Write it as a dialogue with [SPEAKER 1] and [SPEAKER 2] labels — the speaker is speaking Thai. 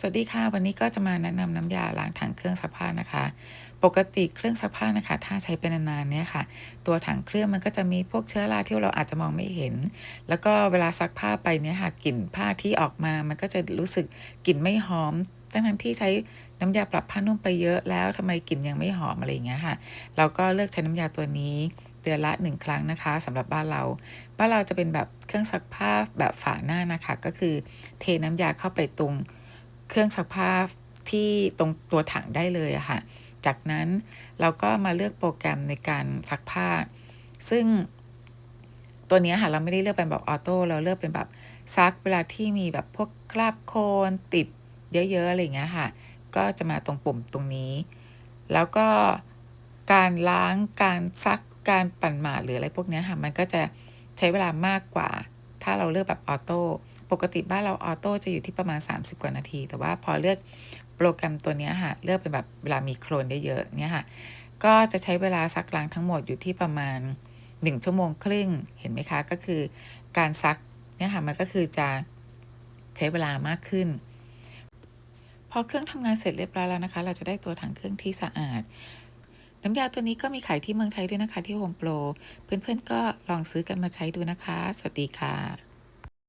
[SPEAKER 1] สวัสดีค่ะ วันนี้ก็จะมาแนะนำน้ำยาล้างถังเครื่องซักผ้านะคะ ปกติเครื่องซักผ้านะคะ ถ้าใช้เป็นนานๆเนี่ยค่ะ ตัวถังเครื่องมันก็จะมีพวกเชื้อราที่เราอาจจะมองไม่เห็น แล้วก็เวลาซักผ้าไปเนี่ยค่ะกลิ่นผ้าที่ออกมา มันก็จะรู้สึกกลิ่นไม่หอมทั้งๆที่ใช้น้ำยาปรับผ้านุ่มไปเยอะแล้วทำไมกลิ่นยังไม่หอมอะไรอย่างเงี้ยค่ะ เราก็เลือกใช้น้ำยาตัวนี้เดือนละหนึ่งครั้งนะคะสำหรับบ้านเรา บ้านเราจะเป็นแบบเครื่องซักผ้าแบบฝาหน้านะคะ ก็คือเทน้ำยาเข้าไปตรง เครื่องซักผ้าที่ตรงตัวถังได้เลยอะค่ะ จากนั้นเราก็มาเลือกโปรแกรมในการซักผ้า ซึ่งตัวนี้ค่ะเราไม่ได้เลือกเป็นแบบออโต้เราเลือกเป็นแบบซักเวลาที่มีแบบพวกคราบโคลนติดเยอะๆอะไรอย่างเงี้ยค่ะ ก็จะมาตรงปุ่มตรงนี้ แล้วก็การล้างการซักการปั่นหมาดหรืออะไรพวกนี้ค่ะ มันก็จะใช้เวลามากกว่า ถ้าเราเลือกแบบออโต้ปกติบ้านเราออโต้จะอยู่ที่ประมาณ 30 กว่านาที แต่ว่าพอเลือกโปรแกรมตัวนี้ค่ะ เลือกเป็นแบบเวลามีโคลนเยอะๆเนี่ยค่ะ ก็จะใช้เวลาซักล้างทั้งหมดอยู่ที่ประมาณ 1 ชั่วโมงครึ่งเห็นไหมคะ ก็คือการซักเนี่ยค่ะมันก็คือจะใช้เวลามากขึ้น พอเครื่องทำงานเสร็จเรียบร้อยแล้วนะคะ เราจะได้ตัวถังเครื่องที่สะอาด น้ำยาตัวนี้ก็มีขายที่เมืองไทยด้วยนะคะที่โฮมโปร เพื่อนๆก็ลองซื้อกันมาใช้ดูนะคะ สวัสดีค่ะ